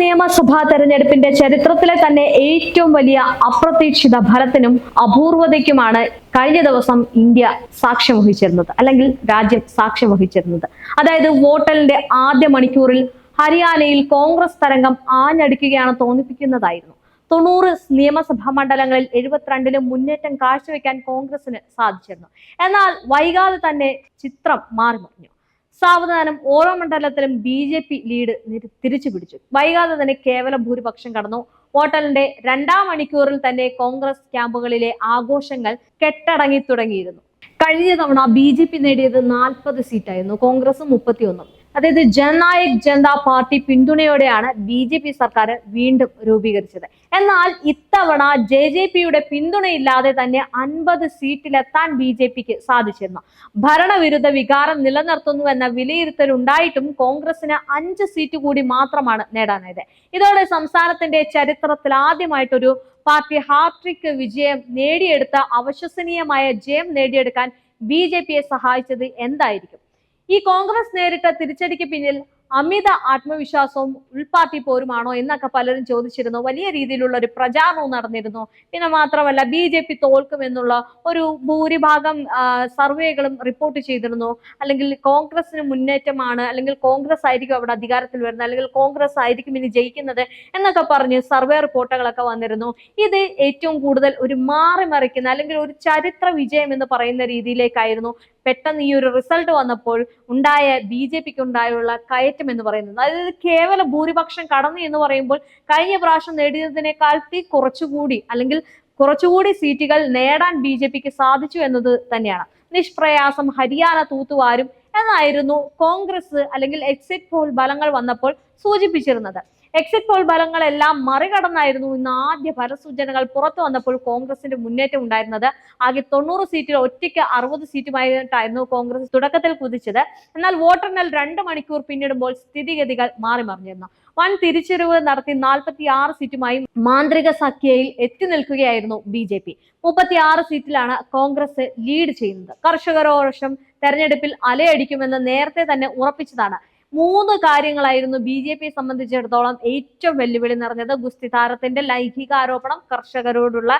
നിയമസഭാ തെരഞ്ഞെടുപ്പിന്റെ ചരിത്രത്തിലെ തന്നെ ഏറ്റവും വലിയ അപ്രതീക്ഷിത ഫലത്തിനും അപൂർവതയ്ക്കുമാണ് കഴിഞ്ഞ ദിവസം ഇന്ത്യ സാക്ഷ്യം വഹിച്ചിരുന്നത് അല്ലെങ്കിൽ രാജ്യം സാക്ഷ്യം വഹിച്ചിരുന്നത്. അതായത് വോട്ടലിന്റെ ആദ്യ മണിക്കൂറിൽ ഹരിയാനയിൽ കോൺഗ്രസ് തരംഗം ആഞ്ഞടിക്കുകയാണ് തോന്നിപ്പിക്കുന്നതായിരുന്നു. തൊണ്ണൂറ് നിയമസഭാ മണ്ഡലങ്ങളിൽ എഴുപത്തിരണ്ടിലും മുന്നേറ്റം കാഴ്ചവെക്കാൻ കോൺഗ്രസിന് സാധിച്ചിരുന്നു. എന്നാൽ വൈകാതെ തന്നെ ചിത്രം മാറി മറിഞ്ഞു സാവധാനം ഓരോ മണ്ഡലത്തിലും ബി ജെ പി ലീഡ് തിരിച്ചു പിടിച്ചു. വൈകാതെ തന്നെ കേവല ഭൂരിപക്ഷം കടന്നു. വോട്ടലിന്റെ രണ്ടാം മണിക്കൂറിൽ തന്നെ കോൺഗ്രസ് ക്യാമ്പുകളിലെ ആഘോഷങ്ങൾ കെട്ടടങ്ങി തുടങ്ങിയിരുന്നു. കഴിഞ്ഞ തവണ ബി ജെ പി നേടിയത് നാൽപ്പത് സീറ്റായിരുന്നു. കോൺഗ്രസ് മുപ്പത്തിയൊന്നും. അതായത് ജനായക് ജനതാ പാർട്ടി പിന്തുണയോടെയാണ് ബി ജെ പി സർക്കാർ വീണ്ടും രൂപീകരിച്ചത്. എന്നാൽ ഇത്തവണ ജെ ജെ പിയുടെ പിന്തുണയില്ലാതെ തന്നെ അൻപത് സീറ്റിലെത്താൻ ബി ജെ പിക്ക് സാധിച്ചിരുന്നു. ഭരണവിരുദ്ധ വികാരം നിലനിർത്തുന്നു എന്ന വിലയിരുത്തൽ ഉണ്ടായിട്ടും കോൺഗ്രസിന് അഞ്ച് സീറ്റ് കൂടി മാത്രമാണ് നേടാനായത്. ഇതോടെ സംസ്ഥാനത്തിന്റെ ചരിത്രത്തിൽ ആദ്യമായിട്ടൊരു പാർട്ടി ഹാട്രിക് വിജയം നേടിയെടുത്ത അവിശ്വസനീയമായ ജയം നേടിയെടുക്കാൻ ബി ജെ പിയെ സഹായിച്ചത് എന്തായിരിക്കും? ഈ കോൺഗ്രസ് നേരിട്ട തിരിച്ചടിക്ക് പിന്നിൽ അമിത ആത്മവിശ്വാസവും ഉൾപാർട്ടി പോരുമാണോ എന്നൊക്കെ പലരും ചോദിച്ചിരുന്നു. വലിയ രീതിയിലുള്ള ഒരു പ്രചാരണവും നടന്നിരുന്നു. പിന്നെ മാത്രമല്ല ബി ജെ പി തോൽക്കുമെന്നുള്ള ഒരു ഭൂരിഭാഗം സർവേകളും റിപ്പോർട്ട് ചെയ്തിരുന്നു. അല്ലെങ്കിൽ കോൺഗ്രസിന് മുന്നേറ്റമാണ് അല്ലെങ്കിൽ കോൺഗ്രസ് ആയിരിക്കും അവിടെ അധികാരത്തിൽ വരുന്നത് അല്ലെങ്കിൽ കോൺഗ്രസ് ആയിരിക്കും ഇനി ജയിക്കുന്നത് എന്നൊക്കെ പറഞ്ഞ് സർവേ റിപ്പോർട്ടുകളൊക്കെ വന്നിരുന്നു. ഇത് ഏറ്റവും കൂടുതൽ ഒരു മാറി മറിക്കുന്ന അല്ലെങ്കിൽ ഒരു ചരിത്ര വിജയം എന്ന് പറയുന്ന രീതിയിലേക്കായിരുന്നു പെട്ടെന്ന് ഈ ഒരു റിസൾട്ട് വന്നപ്പോൾ ഉണ്ടായ ബി ജെ പിക്ക് ഉണ്ടായുള്ള കയറ്റം എന്ന് പറയുന്നത്. അതായത് കേവല ഭൂരിപക്ഷം കടന്നു എന്ന് പറയുമ്പോൾ കഴിഞ്ഞ പ്രാവശ്യം നേടിയതിനേക്കാൾ തീ കുറച്ചുകൂടി അല്ലെങ്കിൽ കുറച്ചുകൂടി സീറ്റുകൾ നേടാൻ ബി ജെ പിക്ക് സാധിച്ചു എന്നത് തന്നെയാണ്. നിഷ്പ്രയാസം ഹരിയാന തൂത്തുവാരും എന്നായിരുന്നു കോൺഗ്രസ് അല്ലെങ്കിൽ എക്സിറ്റ് പോൾ ഫലങ്ങൾ വന്നപ്പോൾ സൂചിപ്പിച്ചിരുന്നത്. എക്സിറ്റ് പോൾ ഫലങ്ങളെല്ലാം മറികടന്നായിരുന്നു ഇന്ന് ആദ്യ ഫലസൂചനകൾ പുറത്തു വന്നപ്പോൾ കോൺഗ്രസിന്റെ മുന്നേറ്റം ഉണ്ടായിരുന്നത്. ആകെ തൊണ്ണൂറ് സീറ്റിൽ ഒറ്റയ്ക്ക് അറുപത് സീറ്റുമായിട്ടായിരുന്നു കോൺഗ്രസ് തുടക്കത്തിൽ കുതിച്ചത്. എന്നാൽ വോട്ടെണ്ണൽ രണ്ട് മണിക്കൂർ പിന്നിടുമ്പോൾ സ്ഥിതിഗതികൾ മാറി മറിഞ്ഞിരുന്നു വൻ തിരിച്ചറിവ് നടത്തി നാൽപ്പത്തി ആറ് സീറ്റുമായി മാന്ത്രിക സഖ്യയിൽ എത്തി നിൽക്കുകയായിരുന്നു ബി ജെ പി. മുപ്പത്തി ആറ് സീറ്റിലാണ് കോൺഗ്രസ് ലീഡ് ചെയ്യുന്നത്. കർഷകരോഷം തെരഞ്ഞെടുപ്പിൽ അലയടിക്കുമെന്ന് നേരത്തെ തന്നെ ഉറപ്പിച്ചതാണ് മൂന്ന് കാര്യങ്ങളായിരുന്നു ബി ജെ പിയെ സംബന്ധിച്ചിടത്തോളം ഏറ്റവും വെല്ലുവിളി നിറഞ്ഞത്. ഗുസ്തി താരത്തിന്റെ ലൈംഗികാരോപണം കർഷകരോടുള്ള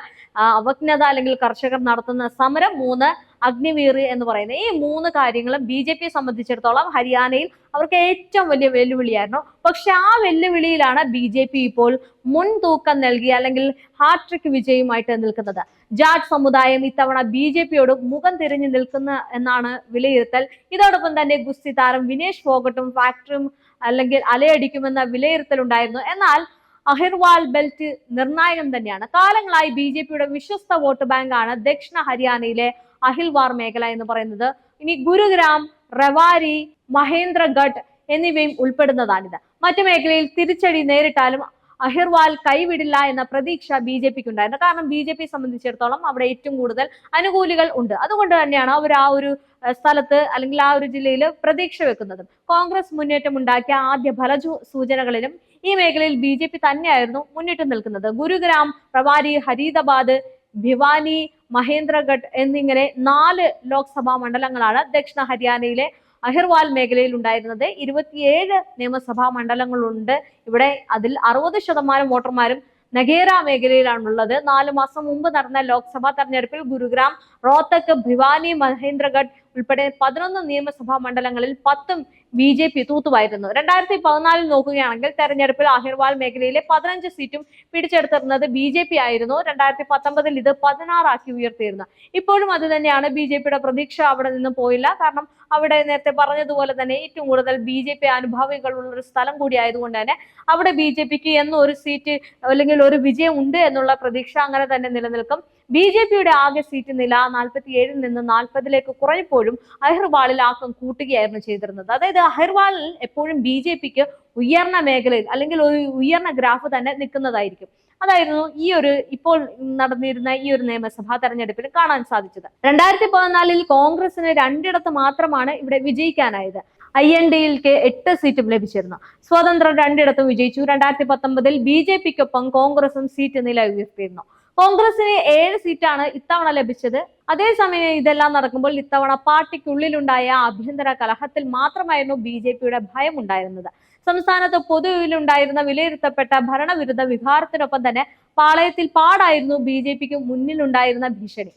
അവജ്ഞത അല്ലെങ്കിൽ കർഷകർ നടത്തുന്ന സമരം. മൂന്ന് അഗ്നിവീർ എന്ന് പറയുന്നത് ഈ മൂന്ന് കാര്യങ്ങളും ബി ജെ പിയെ സംബന്ധിച്ചിടത്തോളം ഹരിയാനയിൽ അവർക്ക് ഏറ്റവും വലിയ വെല്ലുവിളിയായിരുന്നു. പക്ഷെ ആ വെല്ലുവിളിയിലാണ് ബി ജെ പി ഇപ്പോൾ മുൻതൂക്കം നൽകി അല്ലെങ്കിൽ ഹാട്രിക് വിജയമായിട്ട് നിൽക്കുന്നത്. ജാട്ട് സമുദായം ഇത്തവണ ബി ജെ പിയോട് മുഖം തിരിഞ്ഞു നിൽക്കുന്ന എന്നാണ് വിലയിരുത്തൽ. ഇതോടൊപ്പം തന്നെ ഗുസ്തി താരം വിനേഷ് ഫോഗട്ടും ഫാക്ടറും അല്ലെങ്കിൽ അലയടിക്കുമെന്ന വിലയിരുത്തൽ ഉണ്ടായിരുന്നു. എന്നാൽ അഹിർവാൾ ബെൽറ്റ് നിർണായകം തന്നെയാണ്. കാലങ്ങളായി ബി ജെ പിയുടെ വിശ്വസ്ത വോട്ട് ബാങ്കാണ് ദക്ഷിണ ഹരിയാനയിലെ അഹിൽവാർ മേഖല എന്ന് പറയുന്നത്. ഇനി ഗുരുഗ്രാം റവാരി മഹേന്ദ്രഗഡ് എന്നിവയും ഉൾപ്പെടുന്നതാണിത്. മറ്റു മേഖലയിൽ തിരിച്ചടി നേരിട്ടാലും അഹിർവാൽ കൈവിടില്ല എന്ന പ്രതീക്ഷ ബി ജെ പിക്ക് ഉണ്ടായിരുന്നു കാരണം ബി ജെ പി സംബന്ധിച്ചിടത്തോളം അവിടെ ഏറ്റവും കൂടുതൽ അനുകൂലികൾ ഉണ്ട്. അതുകൊണ്ട് തന്നെയാണ് അവർ ആ ഒരു സ്ഥലത്ത് അല്ലെങ്കിൽ ആ ഒരു ജില്ലയിൽ പ്രതീക്ഷ വെക്കുന്നതും. കോൺഗ്രസ് മുന്നേറ്റം ഉണ്ടാക്കിയ ആദ്യ ഫല സൂചനകളിലും ഈ മേഖലയിൽ ബി ജെ പി തന്നെയായിരുന്നു മുന്നിട്ട് നിൽക്കുന്നത്. ഗുരുഗ്രാം പ്രവാരി ഹരീദാബാദ് ഭിവാനി മഹേന്ദ്രഗഡ് എന്നിങ്ങനെ നാല് ലോക്സഭാ മണ്ഡലങ്ങളാണ് ദക്ഷിണ ഹരിയാനയിലെ അഹിർവാൽ മേഖലയിൽ ഉണ്ടായിരുന്നത്. ഇരുപത്തിയേഴ് നിയമസഭാ മണ്ഡലങ്ങളുണ്ട്. ഇവിടെ അതിൽ അറുപത് ശതമാനം വോട്ടർമാരും നഗേര മേഖലയിലാണുള്ളത്. നാല് മാസം മുമ്പ് നടന്ന ലോക്സഭാ തെരഞ്ഞെടുപ്പിൽ ഗുരുഗ്രാം റോത്തക്ക് ഭിവാനി മഹേന്ദ്രഗഡ് ഉൾപ്പെടെ പതിനൊന്ന് നിയമസഭാ മണ്ഡലങ്ങളിൽ പത്തും ബി ജെ പി തൂത്തുവായിരുന്നു. രണ്ടായിരത്തി പതിനാലിൽ നോക്കുകയാണെങ്കിൽ തെരഞ്ഞെടുപ്പിൽ അഹിർവാൽ മേഖലയിലെ പതിനഞ്ച് സീറ്റും പിടിച്ചെടുത്തിരുന്നത് ബി ജെ പി ആയിരുന്നു. രണ്ടായിരത്തി പത്തൊമ്പതിൽ ഇത് പതിനാറാക്കി ഉയർത്തിയിരുന്നു. ഇപ്പോഴും അത് തന്നെയാണ് ബി ജെ പിയുടെ പ്രതീക്ഷ അവിടെ നിന്ന് പോയില്ല. കാരണം അവിടെ നേരത്തെ പറഞ്ഞതുപോലെ തന്നെ ഏറ്റവും കൂടുതൽ ബി ജെ പി അനുഭാവികളുള്ള ഒരു സ്ഥലം കൂടി ആയതുകൊണ്ട് തന്നെ അവിടെ ബി ജെ പിക്ക് എന്നൊരു സീറ്റ് അല്ലെങ്കിൽ ഒരു വിജയം ഉണ്ട് എന്നുള്ള പ്രതീക്ഷ അങ്ങനെ തന്നെ നിലനിൽക്കും. ബി ജെ പിയുടെ ആകെ സീറ്റ് നില നാൽപ്പത്തി ഏഴിൽ നിന്ന് നാൽപ്പതിലേക്ക് കുറഞ്ഞപ്പോഴും അഹിർവാളിൽ ആക്കം കൂട്ടുകയായിരുന്നു ചെയ്തിരുന്നത്. അതായത് അഹിർവാളിൽ എപ്പോഴും ബി ജെ പിക്ക് ഉയർന്ന മേഖലയിൽ അല്ലെങ്കിൽ ഒരു ഉയർന്ന ഗ്രാഫ് തന്നെ നിൽക്കുന്നതായിരിക്കും. അതായിരുന്നു ഈ ഒരു ഇപ്പോൾ നടന്നിരുന്ന ഈ ഒരു നിയമസഭാ തെരഞ്ഞെടുപ്പിൽ കാണാൻ സാധിച്ചത്. രണ്ടായിരത്തി പതിനാലിൽ കോൺഗ്രസിന് രണ്ടിടത്ത് മാത്രമാണ് ഇവിടെ വിജയിക്കാനായത്. ഐ എൻ ഡിയിൽക്ക് എട്ട് സീറ്റും ലഭിച്ചിരുന്നു. സ്വതന്ത്രം രണ്ടിടത്തും വിജയിച്ചു. രണ്ടായിരത്തി പത്തൊമ്പതിൽ ബി ജെ പിക്കൊപ്പം കോൺഗ്രസും സീറ്റ് നില ഉയർത്തിയിരുന്നു. കോൺഗ്രസിന് ഏഴ് സീറ്റാണ് ഇത്തവണ ലഭിച്ചത്. അതേസമയം ഇതെല്ലാം നടക്കുമ്പോൾ ഇത്തവണ പാർട്ടിക്കുള്ളിലുണ്ടായ ആഭ്യന്തര കലഹത്തിൽ മാത്രമായിരുന്നു ബി ജെ പിയുടെ ഭയം ഉണ്ടായിരുന്നത് സംസ്ഥാനത്ത് പൊതുവിലുണ്ടായിരുന്ന വിലയിരുത്തപ്പെട്ട ഭരണവിരുദ്ധ വികാരത്തിനൊപ്പം തന്നെ പാളയത്തിൽ പാടായിരുന്നു ബി ജെ പിക്ക് മുന്നിലുണ്ടായിരുന്ന ഭീഷണി.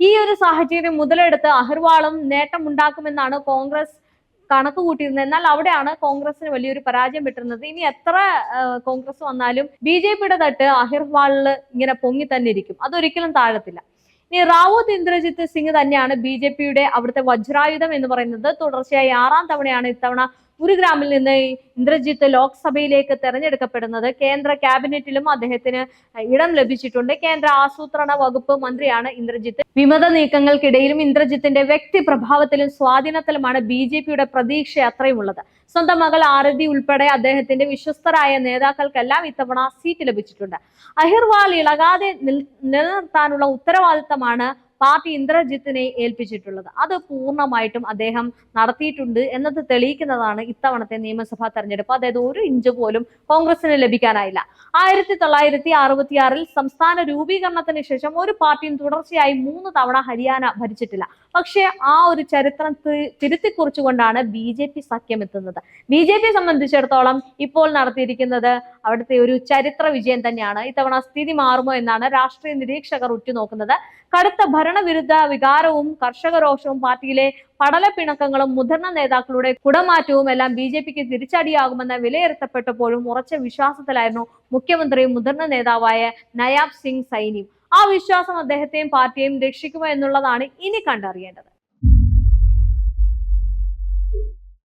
ഈ ഒരു സാഹചര്യം മുതലെടുത്ത് അഹർവാളും നേട്ടമുണ്ടാക്കുമെന്നാണ് കോൺഗ്രസ് കണക്ക് കൂട്ടിയിരുന്നത്. എന്നാൽ അവിടെയാണ് കോൺഗ്രസിന് വലിയൊരു പരാജയം പറ്റുന്നത് ഇനി എത്ര കോൺഗ്രസ് വന്നാലും ബി ജെ പിയുടെ തട്ട് അഹിർവാളിൽ ഇങ്ങനെ പൊങ്ങി തന്നെ ഇരിക്കും. അതൊരിക്കലും താഴത്തില്ല. ഇനി റാവൂത്ത് ഇന്ദ്രജിത്ത് സിംഗ് തന്നെയാണ് ബി ജെ പിയുടെ അവിടുത്തെ വജ്രായുധം എന്ന് പറയുന്നത്. തുടർച്ചയായി ആറാം തവണയാണ് ഇത്തവണ ഗുരുഗ്രാമിൽ നിന്ന് ഇന്ദ്രജിത്ത് ലോക്സഭയിലേക്ക് തെരഞ്ഞെടുക്കപ്പെടുന്നത് കേന്ദ്ര ക്യാബിനറ്റിലും അദ്ദേഹത്തിന് ഇടം ലഭിച്ചിട്ടുണ്ട്. കേന്ദ്ര ആസൂത്രണ വകുപ്പ് മന്ത്രിയാണ് ഇന്ദ്രജിത്ത്. വിമത നീക്കങ്ങൾക്കിടയിലും ഇന്ദ്രജിത്തിന്റെ വ്യക്തി പ്രഭാവത്തിലും സ്വാധീനത്തിലുമാണ് ബി ജെ പിയുടെ പ്രതീക്ഷ അത്രയുമുള്ളത്. സ്വന്തം മകൾ ആരതി ഉൾപ്പെടെ അദ്ദേഹത്തിന്റെ വിശ്വസ്തരായ നേതാക്കൾക്കെല്ലാം ഇത്തവണ സീറ്റ് ലഭിച്ചിട്ടുണ്ട്. അഹിർവാൾ ഇളകാതെ നിലനിർത്താനുള്ള ഉത്തരവാദിത്തമാണ് പാർട്ടി ഇന്ദ്രജിത്തിനെ ഏൽപ്പിച്ചിട്ടുള്ളത്. അത് പൂർണമായിട്ടും അദ്ദേഹം നടത്തിയിട്ടുണ്ട് എന്നത് തെളിയിക്കുന്നതാണ് ഇത്തവണത്തെ നിയമസഭാ തെരഞ്ഞെടുപ്പ്. അതായത് ഒരു ഇഞ്ച് പോലും കോൺഗ്രസിന് ലഭിക്കാനായില്ല. ആയിരത്തി തൊള്ളായിരത്തി അറുപത്തിയാറിൽ സംസ്ഥാന രൂപീകരണത്തിന് ശേഷം ഒരു പാർട്ടിയും തുടർച്ചയായി മൂന്ന് തവണ ഹരിയാന ഭരിച്ചിട്ടില്ല. പക്ഷേ ആ ഒരു ചരിത്രം തിരുത്തിക്കുറിച്ചുകൊണ്ടാണ് ബി ജെ പി സഖ്യം എത്തുന്നത് ബി ജെ പി സംബന്ധിച്ചിടത്തോളം ഇപ്പോൾ നടത്തിയിരിക്കുന്നത് അവിടുത്തെ ഒരു ചരിത്ര വിജയം തന്നെയാണ്. ഇത്തവണ സ്ഥിതി മാറുമോ എന്നാണ് രാഷ്ട്രീയ നിരീക്ഷകർ ഉറ്റുനോക്കുന്നത്. കടുത്ത ഭരണവിരുദ്ധ വികാരവും കർഷക രോഷവും പാർട്ടിയിലെ പടലപ്പിണക്കങ്ങളും മുതിർന്ന നേതാക്കളുടെ കുടമാറ്റവും എല്ലാം ബി ജെ പിക്ക് തിരിച്ചടിയാകുമെന്ന് വിലയിരുത്തപ്പെട്ടപ്പോഴും ഉറച്ച വിശ്വാസത്തിലായിരുന്നു മുഖ്യമന്ത്രിയും മുതിർന്ന നേതാവായ നയാബ് സിംഗ് സൈനിയും. ആ വിശ്വാസം അദ്ദേഹത്തെയും പാർട്ടിയെയും രക്ഷിക്കുമോ എന്നുള്ളതാണ് ഇനി കണ്ടറിയേണ്ടത്.